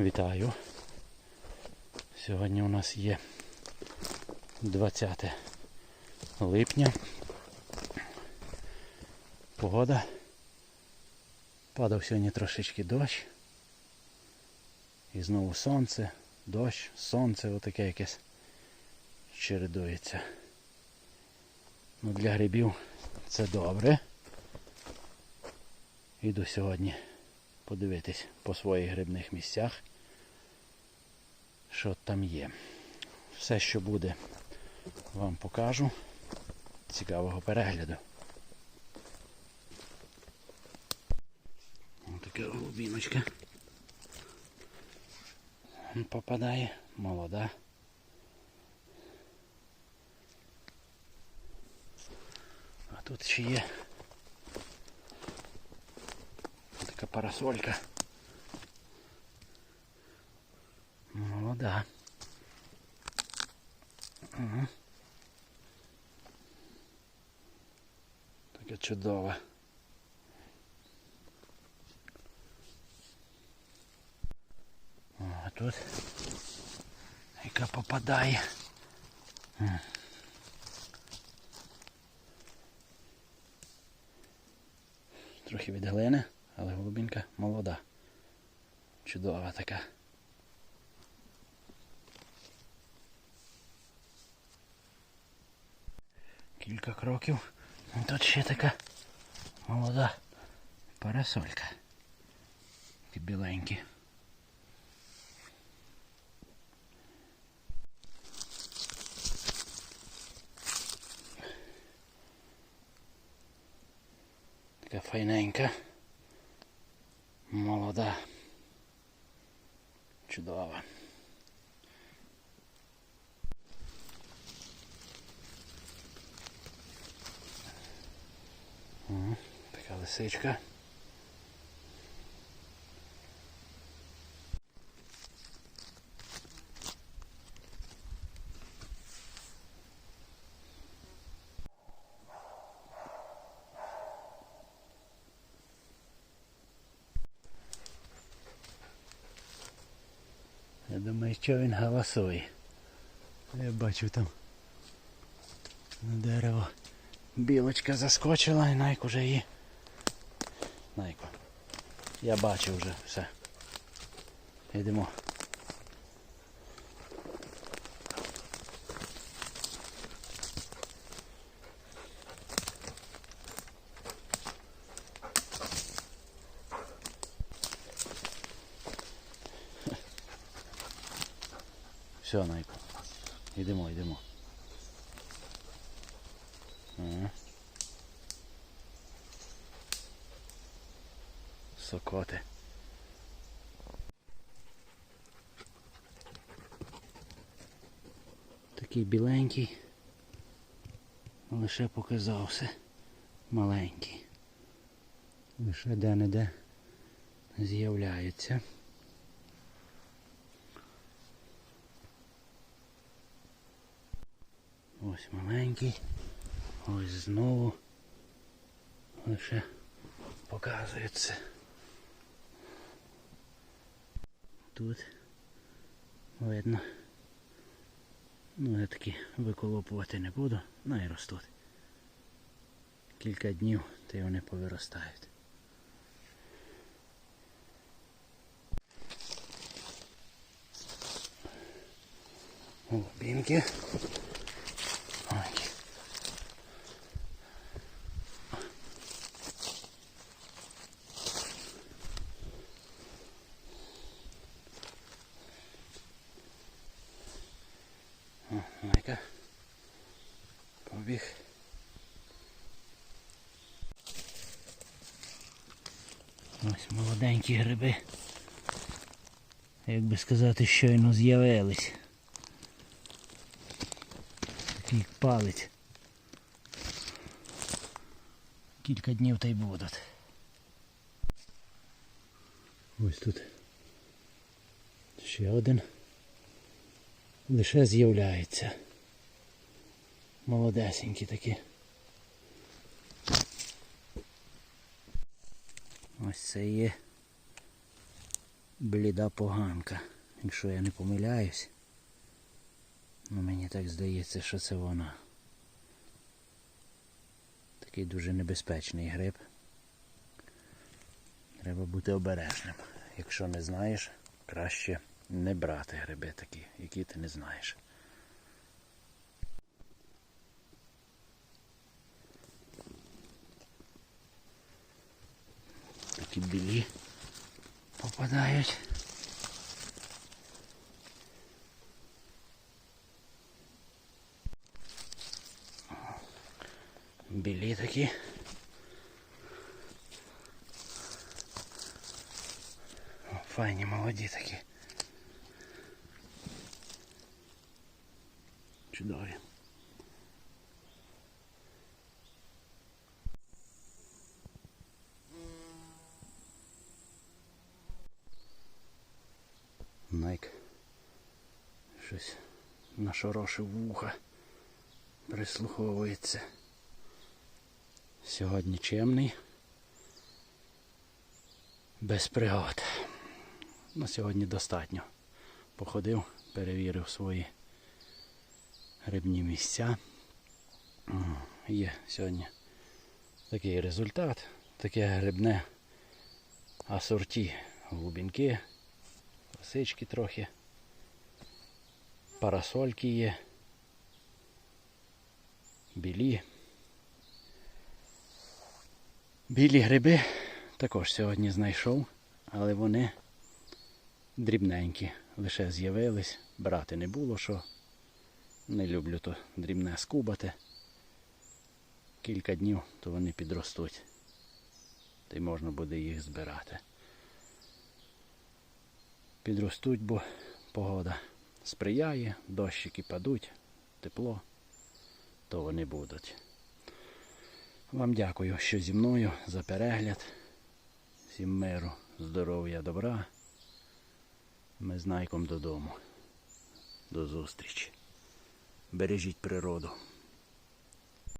Вітаю. Сьогодні у нас є 20 липня. Погода. Падав сьогодні трошечки дощ. І знову сонце, дощ, сонце отаке якесь чередується. Ну, для грибів це добре. Іду сьогодні подивитись по своїх грибних місцях, що там є. Все, що буде, вам покажу. Цікавого перегляду. Ось така голубіночка. Попадає, молода. А тут ще є така парасолька. Молода. Угу. Така чудова. О, а тут яка попадає. Трохи від глини, але голубінка молода. Чудова така. Кілька кроків. І Тут ще така молода парасолька. Такі біленькі. Така файненька. Молода. Чудова. Ага, Така лисичка. Я думаю, що він галасує. Я бачу там на дерево. Білочка заскочила і Найк уже її. Найко. Я бачу вже все. Йдемо. Все, Найко. Йдемо, йдемо. Сокоти. Такий біленький, лише показався маленький. Лише де-не-де з'являється. Ось маленький. Ось знову лише показується. Тут видно. Ну я таки виколопувати не буду, ну і ростуть. Кілька днів та й вони повиростають. Голубінки. Ось молоденькі гриби. Як би сказати, щойно з'явились. Такий палець. Кілька днів та й будуть. Ось тут ще один. Лише з'являється. Молодесенькі такі. Ось це є бліда поганка. Якщо я не помиляюсь. Ну мені так здається, що це вона. Такий дуже небезпечний гриб. Треба бути обережним. Якщо не знаєш, краще не брати гриби такі, які ти не знаєш. Такі білі попадають. Білі такі. О, Файні, молоді такі. Чудові. Щось нашорошив вуха, прислуховується. Сьогодні чемний, без пригод. На сьогодні достатньо. Походив, перевірив свої грибні місця. Є сьогодні такий результат, таке грибне асорті глубінки, лисички трохи, парасольки є, білі. Білі гриби також сьогодні знайшов, але вони дрібненькі, лише з'явились, брати не було що. Не люблю то дрібне скубати. Кілька днів, то вони підростуть. Та й можна буде їх збирати. Підростуть, бо погода сприяє, дощики падуть, тепло, то вони будуть. Вам дякую, що зі мною за перегляд. Всім миру, здоров'я, добра. Ми з Найком додому. До зустрічі. Бережіть природу.